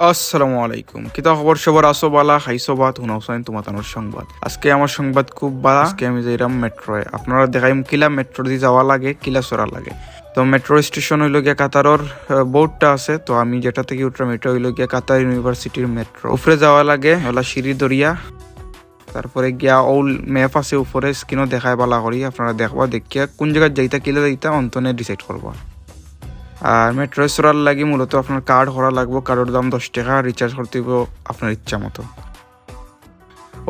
আসসালামু আলাইকুম। কিতা খবর? সবার আসো বালা বাত হুনাউসাইন তোমাতানোর সংবাদ। আজকে আমার সংবাদ খুব বালা। আজকে আমি যাইরাম মেট্রোয়। আপনারা দেখাইম কিলা মেট্রো দিয়ে যাওয়া লাগে, কিলা চড়া লাগে। তো মেট্রো স্টেশন হইল গিয়া কাতারর বোর্ডটা আছে। তো আমি যেটা থেকে উঠলাম এটা হইল গিয়া কাতার ইউনিভার্সিটির মেট্রো। উপরে যাওয়া লাগে হলা সিঁড়ি দরিয়া। তারপরে গিয়া ওল ম্যাপ আছে উপরে, স্ক্রিনও দেখায় বালা করি। আপনারা দেখবা, দেখিয়া কোন জায়গায় যাইতা, কিলা যাইতা, অন্তনে ডিসাইড করবা। আর মেট্রো চড়ার লাগে মূলত আপনার কার্ড হরা লাগবে কার্ডের দাম দশ টাকা রিচার্জ করতে আপনার ইচ্ছা মতো।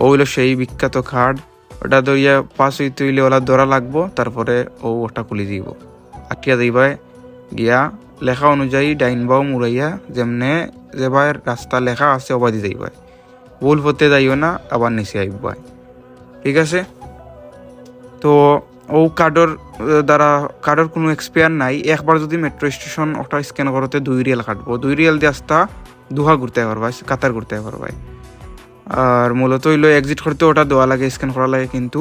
ও হইল সেই বিখ্যাত কার্ড ওটা দরিয়া পাস হইতে হইলে ওলা ধরা লাগবো, তারপরে ও ওটা খুলে দিব। আটকিয়া দিবাই, গিয়া লেখা অনুযায়ী ডাইন বাও মুড়াইয়া যেমনে যেবার রাস্তা লেখা আছে অবাদি যাইবাই। ভুল পথে যাইও না, আবার নিচে আইবাই। ঠিক আছে? তো ও কার্ডর দ্বারা কার্ডর কোনো এক্সপায়ার নাই। একবার যদি মেট্রো স্টেশন ওটা স্ক্যান করতে দুই রিয়েল কাটবো। দুই রিয়েল দিয়ে আস্তা দুহা ঘুরতে পারবাই কাতার ঘুরতে পারবাই আর মূলত হইল এক্সিট করতে ওটা দেওয়া লাগে স্ক্যান করা লাগে, কিন্তু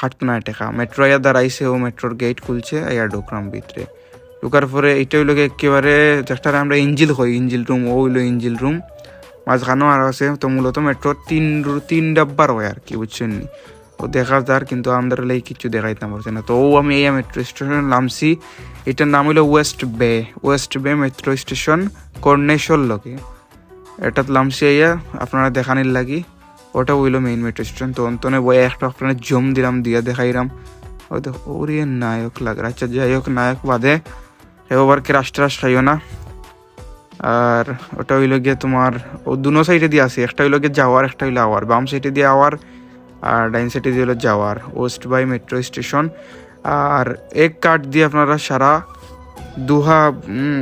কাটতো না টাকা মেট্রো ইয়ার দাঁড়াইছে, ও মেট্রোর গেট খুলছে ইয়ার ঢুকলাম ভিতরে। ঢুকার পরে এইটা হইল একেবারে যেটা আমরা ইঞ্জিল হই ইঞ্জিল রুম ও হইল ইঞ্জিল রুম মাঝখানেও আর আছে, তো মূলত মেট্রো তিন তিন ডাব্বার হয় আর কি, বুঝছেন ও দেখা যার কিন্তু আমাদের লাই কিছু দেখাইতাম পারছে না। তো ও আমি এই মেট্রো স্টেশন নামছি। এটার নাম হইল ওয়েস্ট বে ওয়েস্ট বে মেট্রো স্টেশন কর্ণেশ্বর লগে। এটাত নামছি ইয়া আপনারা দেখানির লাগি। ওটা হইল মেইন মেট্রো স্টেশন তো অন্তনে বয়ে একটা আপনার জম দিলাম, দিয়া দেখাইলাম ও দেখো ওরে নায়ক লাগে। আচ্ছা যাই হোক নায়ক বাদে। এবার কি রাষ্ট্র রাষ্ট্র খাইও না। আর ওটা হইল গিয়ে তোমার, ও দুনো সাইডে দিয়ে আছে। একটা হইল গিয়ে যাওয়ার, একটা হইল আওয়ার। বাম সাইডে দিয়ে আওয়ার। আর ডাইন সাইডে হলো যাওয়ার, ওয়েস্ট বাই মেট্রো স্টেশন। আর এক কার্ড দিয়ে আপনারা সারা দুহা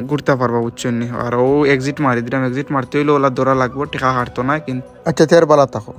ঘুরতে পারবা বুঝছেন আর ও এক্সিট মারি দিলাম এক্সিট মারতে হইলে ওলা দৌড়া লাগবো টেকা হারতো না, কিন্তু আচ্ছা তের বালা থাকো।